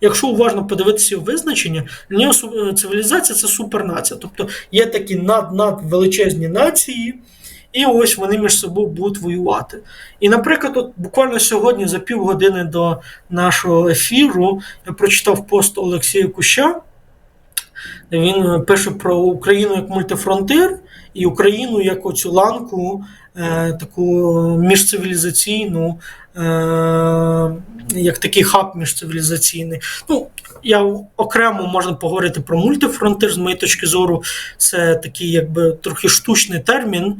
Якщо уважно подивитися визначення, для е, цивілізація це супернація. Тобто є такі над величезні нації, і ось вони між собою будуть воювати. І, наприклад, от буквально сьогодні, за півгодини до нашого ефіру, я прочитав пост Олексія Куща. Він е, пише про Україну як мультифронтир і Україну як оцю ланку, е, таку міжцивілізаційну, е, як такий хаб міжцивілізаційний. Ну, я окремо можна поговорити про мультифронтир, з моєї точки зору, це такий якби трохи штучний термін,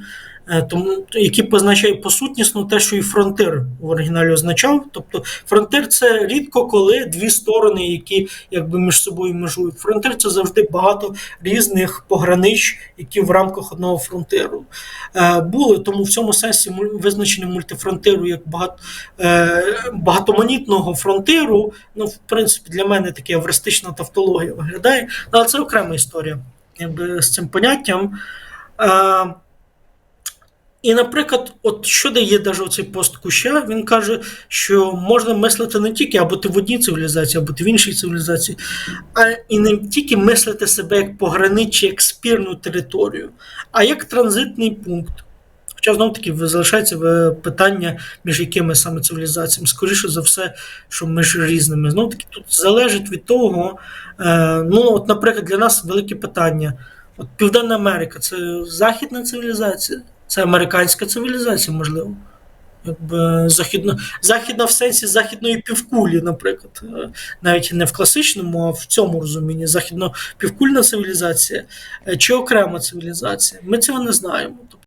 тому, який позначає посутнісно те, що і фронтир в оригіналі означав. Тобто фронтир це рідко коли дві сторони, які якби між собою межують. Фронтир це завжди багато різних погранич, які в рамках одного фронтиру е, були. Тому в цьому сенсі визначення мультифронтиру як багато, е, багатоманітного фронтиру, ну, в принципі, для мене таке авристична тавтологія виглядає, але це окрема історія якби, з цим поняттям. І, наприклад, от що дає даже оцей пост Куща, він каже, що можна мислити не тільки або ти в одній цивілізації, або ти в іншій цивілізації, а і не тільки мислити себе як пограничі, як спірну територію, а як транзитний пункт. Хоча знов таки залишається е, питання, між якими саме цивілізаціями. Скоріше за все, що між різними. Знов таки тут залежить від того. Е, ну, от, наприклад, для нас велике питання. От Південна Америка це західна цивілізація, це американська цивілізація, можливо. Якби західно, західна в сенсі західної півкулі, наприклад, Е, навіть не в класичному, а в цьому розумінні. Західно-півкульна цивілізація е, чи окрема цивілізація. Ми цього не знаємо.